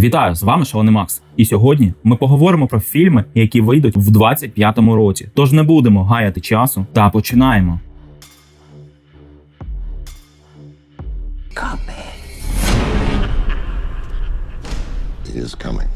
Вітаю з вами Шалоний Макс. І сьогодні ми поговоримо про фільми, які вийдуть в 25-му році. Тож не будемо гаяти часу та починаємо. It is coming.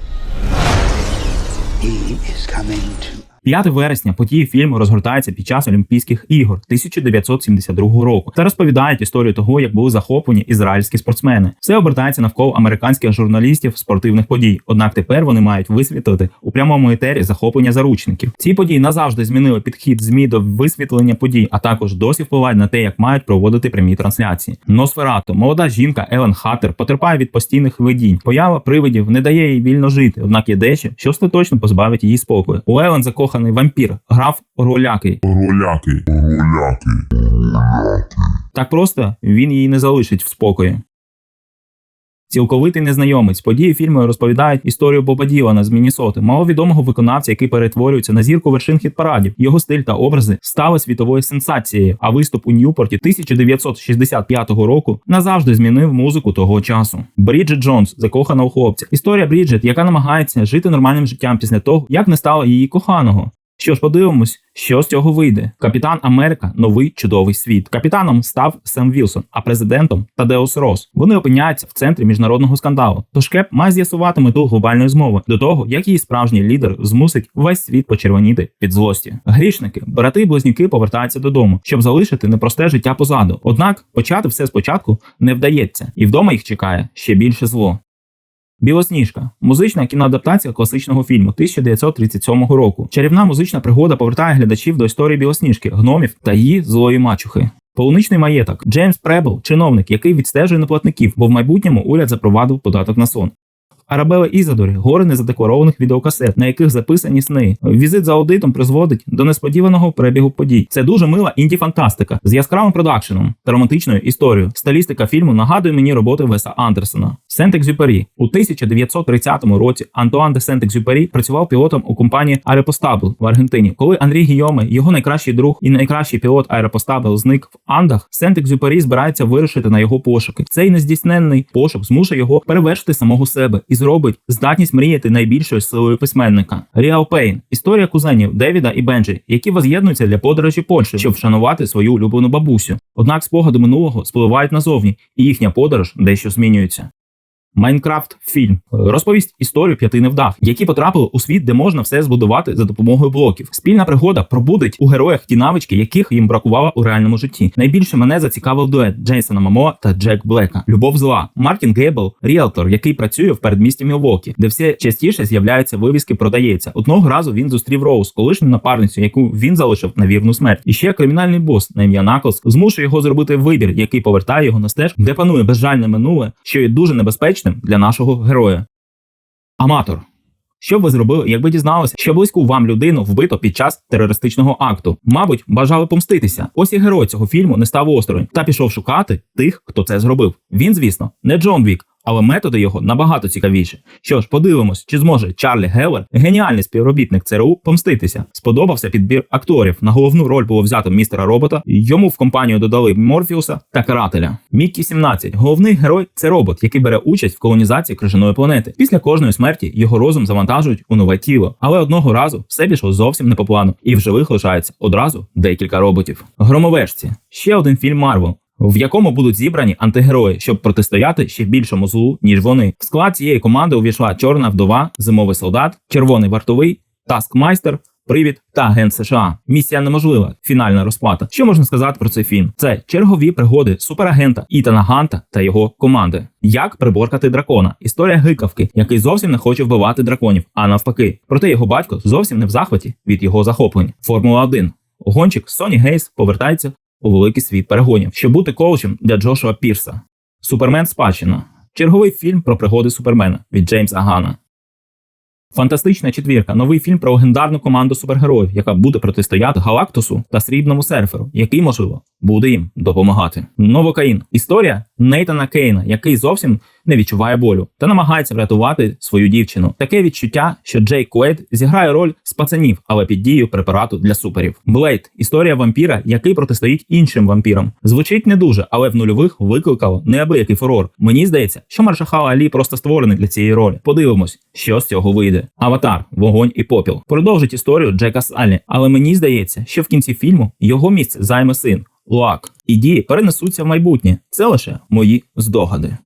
He is coming to 5 вересня події фільму розгортаються під час Олімпійських ігор 1972 року та розповідають історію того, як були захоплені ізраїльські спортсмени. Все обертається навколо американських журналістів спортивних подій. Однак тепер вони мають висвітлити у прямому етері захоплення заручників. Ці події назавжди змінили підхід змі до висвітлення подій, а також досі впливають на те, як мають проводити прямі трансляції. Носферато, молода жінка Елен Хаттер потерпає від постійних видінь. Поява привидів не дає їй вільно жити, однак є дещо, що остаточно позбавить її спокою. У Елен закоханий вампір, граф Орлякий. Роляки. Роляки. Так просто він її не залишить в спокої. Цілковитий незнайомець. Події фільму розповідають історію Боба Ділана з Міннесоти, маловідомого виконавця, який перетворюється на зірку вершин хіт-парадів. Його стиль та образи стали світовою сенсацією. А виступ у Ньюпорті 1965 року назавжди змінив музику того часу. Бріджит Джонс, закохана у хлопця. Історія Бріджит, яка намагається жити нормальним життям після того, як не стало її коханого. Що ж, подивимось, що з цього вийде. Капітан Америка новий чудовий світ. Капітаном став Сем Вілсон, а президентом Тадеус Рос. Вони опиняються в центрі міжнародного скандалу. Тож Кеп має з'ясувати мету глобальної змови до того, як її справжній лідер змусить весь світ почервоніти від злості. Грішники, брати і близнюки повертаються додому, щоб залишити непросте життя позаду. Однак почати все спочатку не вдається, і вдома їх чекає ще більше зло. Білосніжка музична кіноадаптація класичного фільму 1937 року. Чарівна музична пригода повертає глядачів до історії білосніжки, гномів та її злої мачухи. Полуничний маєток Джеймс Пребл, чиновник, який відстежує неплатників, бо в майбутньому уряд запровадив податок на сон. Арабела Ізадорі гори незадекларованих відеокасет, на яких записані сни. Візит за аудитом призводить до несподіваного перебігу подій. Це дуже мила інді-фантастика з яскравим продакшеном та романтичною історією. Стилістика фільму нагадує мені роботи Веса Андерсона. Сент-Екзюпері у 1930 році Антуан де Сент-Екзюпері працював пілотом у компанії Аеропостабл в Аргентині. Коли Андрій Гійоме, його найкращий друг і найкращий пілот Аеропостабл, зник в Андах, Сент-Екзюпері збирається вирушити на його пошуки. Цей нездійсненний пошук змушує його перевершити самого себе і зробить здатність мріяти найбільшою силою письменника. Ріал Пейн історія кузенів Девіда і Бенджі, які воз'єднуються для подорожі Польщі, щоб вшанувати свою улюблену бабусю. Однак спогади минулого спливають назовні, і їхня подорож дещо змінюється. Майнкрафт фільм розповість історію п'яти невдах, які потрапили у світ, де можна все збудувати за допомогою блоків. Спільна пригода пробудить у героях ті навички, яких їм бракувало у реальному житті. Найбільше мене зацікавив дует Джейсона Мамо та Джек Блека. Любов зла. Мартін Гейбл, ріелтор, який працює в передмісті Мілвокі, де все частіше з'являються вивіски продається. Одного разу він зустрів Роуз, колишню напарницю, яку він залишив на вірну смерть. І ще кримінальний бос на ім'я Наклз змушує його зробити вибір, який повертає його на стеж, де панує безжальне минуле, що є дуже небезпечним для нашого героя. Аматор. Що б ви зробили, якби дізналися, що близьку вам людину вбито під час терористичного акту? Мабуть, бажали помститися. Ось і герой цього фільму не став осторонь та пішов шукати тих, хто це зробив. Він, звісно, не Джон Вік, але методи його набагато цікавіші. Що ж, подивимось, чи зможе Чарлі Геллер, геніальний співробітник ЦРУ, помститися. Сподобався підбір акторів. На головну роль було взято містера робота. Йому в компанію додали Морфіуса та карателя. Міккі 17 головний герой це робот, який бере участь в колонізації крижаної планети. Після кожної смерті його розум завантажують у нове тіло. Але одного разу все пішло зовсім не по плану, і в живих лишається одразу декілька роботів. Громовежці ще один фільм Марвел в якому будуть зібрані антигерої, щоб протистояти ще більшому злу, ніж вони. В склад цієї команди увійшла Чорна вдова, зимовий солдат, червоний вартовий, таскмайстер. Привід та агент США. Місія неможлива. Фінальна розплата. Що можна сказати про цей фільм? Це чергові пригоди суперагента Ітана Ганта та його команди. Як приборкати дракона? Історія гикавки, який зовсім не хоче вбивати драконів, а навпаки. Проте його батько зовсім не в захваті від його захоплень. Формула 1 Гонщик Соні Гейс повертається у великий світ перегонів, щоб бути коучем для Джошуа Пірса. Супермен Спадщина. Черговий фільм про пригоди Супермена від Джеймса Гана. Фантастична четвірка новий фільм про легендарну команду супергероїв, яка буде протистояти Галактусу та срібному серферу, який, можливо, буде їм допомагати. Новокаїн історія Нейтана Кейна, який зовсім не відчуває болю та намагається врятувати свою дівчину. Таке відчуття, що Джей Куейд зіграє роль з пацанів, але під дією препарату для суперів. Блейд історія вампіра, який протистоїть іншим вампірам. Звучить не дуже, але в нульових викликало неабиякий фурор. Мені здається, що Маршахал Алі просто створений для цієї ролі. Подивимось, що з цього вийде. Аватар, вогонь і попіл продовжить історію Джека Саллі, але мені здається, що в кінці фільму його місце займе син Луак, і дії перенесуться в майбутнє. Це лише мої здогади.